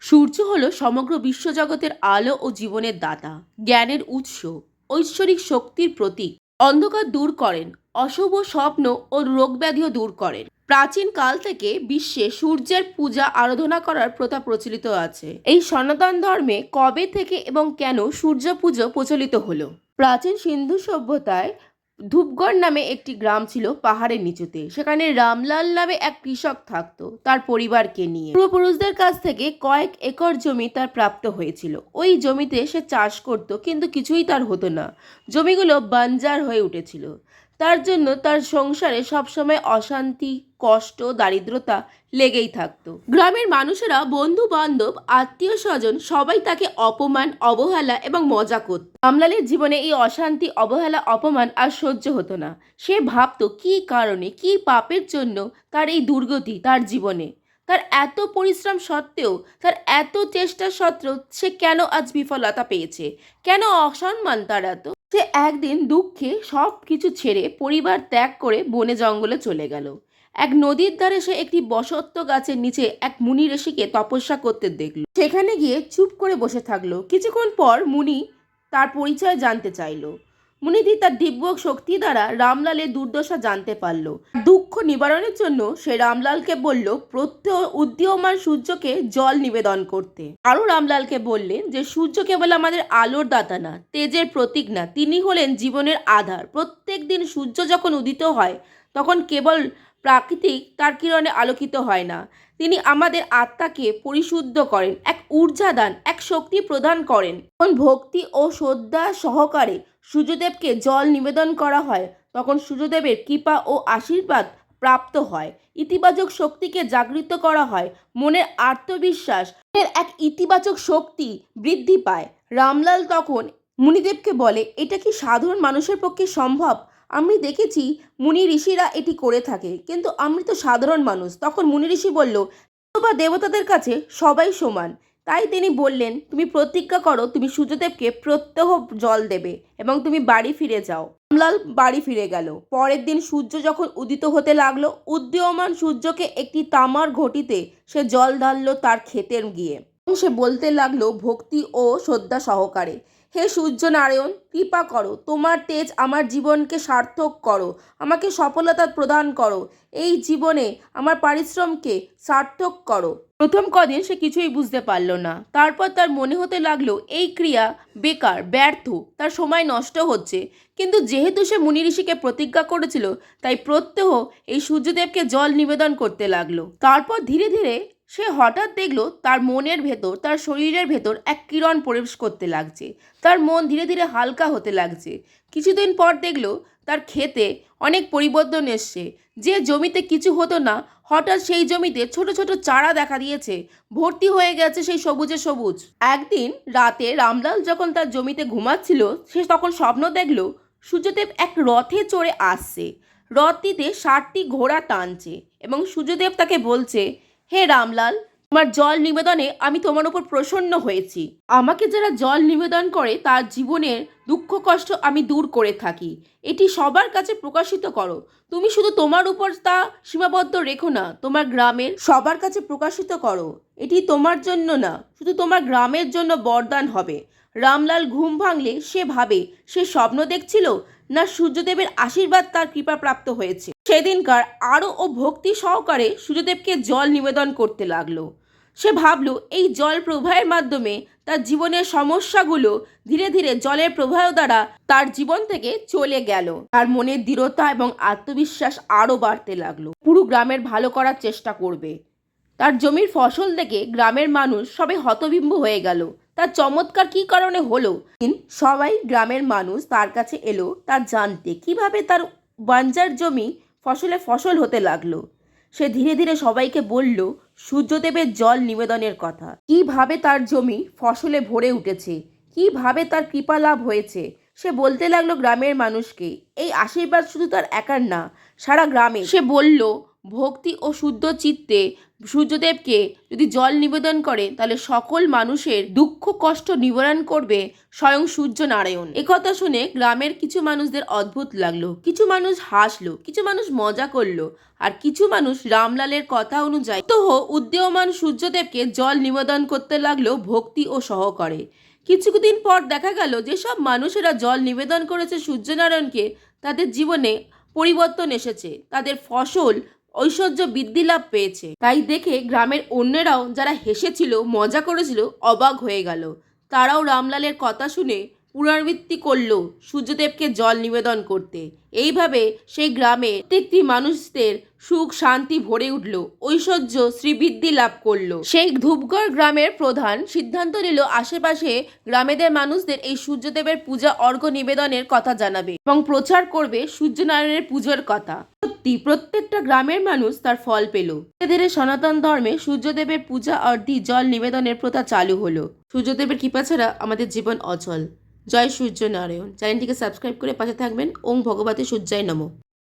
সূর্য হল সমগ্র বিশ্বজগতের আলো ও জীবনের দাতা, জ্ঞানের উৎস। ঐশ্বরিক শক্তির প্রতীক। অন্ধকার দূর করেন, অশুভ স্বপ্ন ও রোগব্যাধিও দূর করেন। প্রাচীন কাল থেকে বিশ্বে সূর্যের পূজা আরাধনা করার প্রথা প্রচলিত আছে। এই সনাতন ধর্মে কবে থেকে এবং কেন সূর্য পুজো প্রচলিত হলো? প্রাচীন সিন্ধু সভ্যতায় ধূপগড় নামে একটি গ্রাম ছিল পাহাড়ের নিচুতে। সেখানে রামলাল নামে এক কৃষক থাকতো, তার পরিবারকে নিয়ে। পূর্বপুরুষদের কাছ থেকে কয়েক একর জমি তার প্রাপ্ত হয়েছিল। ওই জমিতে সে চাষ করত, কিন্তু কিছুই তার হতো না। জমিগুলো বাঞ্জার হয়ে উঠেছিল। তার জন্য তার সংসারে সবসময় অশান্তি কষ্ট, দারিদ্রতা লেগেই থাকতো। গ্রামের মানুষেরা বন্ধু বান্ধব আত্মীয় স্বজন সবাই তাকে অপমান, অবহেলা এবং মজা করত। আমলালের জীবনে এই অশান্তি, অবহেলা, অপমান আর সহ্য হতো না। সে ভাবতো, কি কারণে, কি পাপের জন্য তার এই দুর্গতি তার জীবনে? তার এত পরিশ্রম সত্ত্বেও, তার এত চেষ্টা সত্ত্বেও সে কেন আজ বিফলতা পেয়েছে? কেন অসম্মান তার এত? সে একদিন দুঃখে সব কিছু ছেড়ে পরিবার ত্যাগ করে বনে জঙ্গলে চলে গেল। এক নদীর ধারে সে একটি বসত্ব গাছের নিচে এক মুনি ঋষিকে তপস্যা করতে দেখল। সেখানে গিয়ে চুপ করে বসে থাকল। কিছুক্ষণ পর মুনি তার পরিচয় জানতে চাইলো। মুনিদি তার দিব্য শক্তি দ্বারা রামলালের দুর্দশা জানতে পারল। দুঃখ নিবারণের জন্য সে রামলালকে বলল, প্রত্যহ উদীয়মান সূর্যকে জল নিবেদন করতে। আরও রামলালকে বললেন যে, সূর্য কেবল আমাদের আলোর দাতা না, তেজের প্রতীক না। তিনি হলেন জীবনের আধার। প্রত্যেক দিন সূর্য যখন উদিত হয় তখন কেবল প্রাকৃতিক তার কিরণে আলোকিত হয় না। তিনি আমাদের আত্মাকে পরিশুদ্ধ করেন, এক ঊর্জা দান, এক শক্তি প্রদান করেন। তখন ভক্তি ও শ্রদ্ধা সহকারে সূর্যদেবকে জল নিবেদন করা হয়, তখন সূর্যদেবের কৃপা ও আশীর্বাদ প্রাপ্ত হয়। ইতিবাচক শক্তিকে জাগৃত করা হয়, মনের আত্মবিশ্বাস এর এক ইতিবাচক শক্তি বৃদ্ধি পায়। রামলাল তখন মুনিদেবকে বলে, এটা কি সাধারণ মানুষের পক্ষে সম্ভব? আমি দেখেছি মুনি ঋষিরা এটি করে থাকে। কিন্তু আমি তো সাধারণ মানুষ। তখন মুনি ঋষি বলল বা দেবতাদের কাছে সবাই সমান। তাই তিনি বললেন, তুমি প্রতিজ্ঞা করো, তুমি সূর্যদেবকে প্রত্যহ জল দেবে এবং তুমি বাড়ি ফিরে যাও। রামলাল বাড়ি ফিরে গেল। পরের দিন সূর্য যখন উদিত হতে লাগল, উদীয়মান সূর্যকে একটি তামার ঘটিতে সে জল ঢাললো তার ক্ষেতের গিয়ে। সে বলতে লাগল, ভক্তি ও শ্রদ্ধা সহকারে। হে সূর্য নারায়ণ কৃপা করো, তোমার তেজ আমার জীবনকে সার্থক করো, আমাকে সফলতা প্রদান করো, এই জীবনে আমার পারিশ্রমকে সার্থক করো। প্রথম কদিন সে কিছুই বুঝতে পারল না। তারপর তার মনে হতে লাগল, এই ক্রিয়া বেকার, ব্যর্থ, তার সময় নষ্ট হচ্ছে। কিন্তু যেহেতু সে মুনি ঋষিকে প্রতিজ্ঞা করেছিল, তাই প্রত্যহ এই সূর্যদেবকে জল নিবেদন করতে লাগল। তারপর ধীরে ধীরে সে হঠাৎ দেখল তার মনের ভেতর, তার শরীরের ভেতর এক কিরণ প্রবেশ করতে লাগছে। তার মন ধীরে ধীরে হালকা হতে লাগছে। কিছুদিন পর দেখল তার ক্ষেতে অনেক পরিবর্তন এসছে। যে জমিতে কিছু হতো না, হঠাৎ সেই জমিতে ছোট ছোট চারা দেখা দিয়েছে। ভর্তি হয়ে গেছে সেই সবুজে সবুজ। একদিন রাতে রামলাল যখন তার জমিতে ঘুমাচ্ছিল, সে তখন স্বপ্ন দেখল সূর্যদেব এক রথে চড়ে আসছে। রথটিতে ষাটটি ঘোড়া টানছে এবং সূর্যদেব তাকে বলছে হে রামলাল, তোমার জল নিবেদনে আমি তোমার উপর প্রসন্ন হয়েছি। আমাকে যারা জল নিবেদন করে, তার জীবনের দুঃখ কষ্ট আমি দূর করে থাকি। এটি সবার কাছে প্রকাশিত করো। তুমি শুধু তোমার উপর তা সীমাবদ্ধ রেখো না, তোমার গ্রামের সবার কাছে প্রকাশিত করো। এটি তোমার জন্য না, শুধু তোমার গ্রামের জন্য বরদান হবে। রামলাল ঘুম ভাঙলে সে ভাবে, সে স্বপ্ন দেখছিল না সূর্যদেবের আশীর্বাদ তার কৃপা প্রাপ্ত হয়েছে। সেদিনকার আরও ও ভক্তি সহকারে সূর্যদেবকে জল নিবেদন করতে লাগল। সে ভাবলো, এই জল প্রবাহের মাধ্যমে তার জীবনের সমস্যাগুলো ধীরে ধীরে জলের প্রবাহ দ্বারা তার জীবন থেকে চলে গেল। তার মনের দৃঢ়তা এবং আত্মবিশ্বাস আরও বাড়তে লাগল। পুরো গ্রামের ভালো করার চেষ্টা করবে। তার জমির ফসল দেখে গ্রামের মানুষ সবে হতবিম্ব হয়ে গেল। তার চমৎকার কী কারণে হলো? সবাই গ্রামের মানুষ তার কাছে এলো তার জানতে কীভাবে তার বাঞ্জার জমি ফসলে ফসল হতে লাগল। সে ধীরে ধীরে সবাইকে বলল, সূর্যদেবের জল নিবেদনের কথা। কীভাবে তার জমি ফসলে ভরে উঠেছে? কীভাবে তার কৃপা লাভ হয়েছে? সে বলতে লাগল গ্রামের মানুষকে, এই আশীর্বাদ শুধু তার একার না, সারা গ্রামে সে বলল ভক্তি ও শুদ্ধ চিত্তে সূর্যদেবকে যদি জল নিবেদন করে, তাহলে সকল মানুষের দুঃখ, কষ্ট নিবারণ করবে স্বয়ং সূর্য নারায়ণ একথা শুনে গ্রামের কিছু মানুষদের অদ্ভুত লাগল। কিছু মানুষ হাসলো, কিছু মানুষ মজা করল, আর কিছু মানুষ রামলালের কথা অনুযায়ী তহ উদ্দীয়মান সূর্যদেবকে জল নিবেদন করতে লাগল, ভক্তি ও সহকারে। কিছুদিন পর দেখা গেল যেসব মানুষেরা জল নিবেদন করেছে সূর্যনারায়ণকে, তাদের জীবনে পরিবর্তন এসেছে। তাদের ফসল ঐশ্বর্য বৃদ্ধি লাভ পেয়েছে। তাই দেখে গ্রামের অন্যেরাও যারা হেসেছিল, মজা করেছিল, অবাক হয়ে গেল। তারাও রামলালের কথা শুনে পুনরাবৃত্তি করল সূর্যদেবকে জল নিবেদন করতে। এইভাবে সেই গ্রামে প্রত্যেকটি মানুষদের সুখ, শান্তি ভরে উঠল। ঐশ্বর্য শ্রীবৃদ্ধি লাভ করল। সেই ধূপগড় গ্রামের প্রধান সিদ্ধান্ত নিল, আশেপাশে গ্রামেদের মানুষদের এই সূর্যদেবের পূজা অর্ঘ নিবেদনের কথা জানাবে এবং প্রচার করবে সূর্যনারায়ণের পুজোর কথা। সত্যি, প্রত্যেকটা গ্রামের মানুষ তার ফল পেল। ধীরে ধীরে সনাতন ধর্মে সূর্যদেবের পূজা অর্ধি জল নিবেদনের প্রথা চালু হলো। সূর্যদেবের কৃপা ছাড়া আমাদের জীবন অচল। জয় সূর্য নারায়ণ। চ্যানেলটিকে সাবস্ক্রাইব করে পাশে থাকবেন। ওং ভগবতী সূর্যায় নমঃ।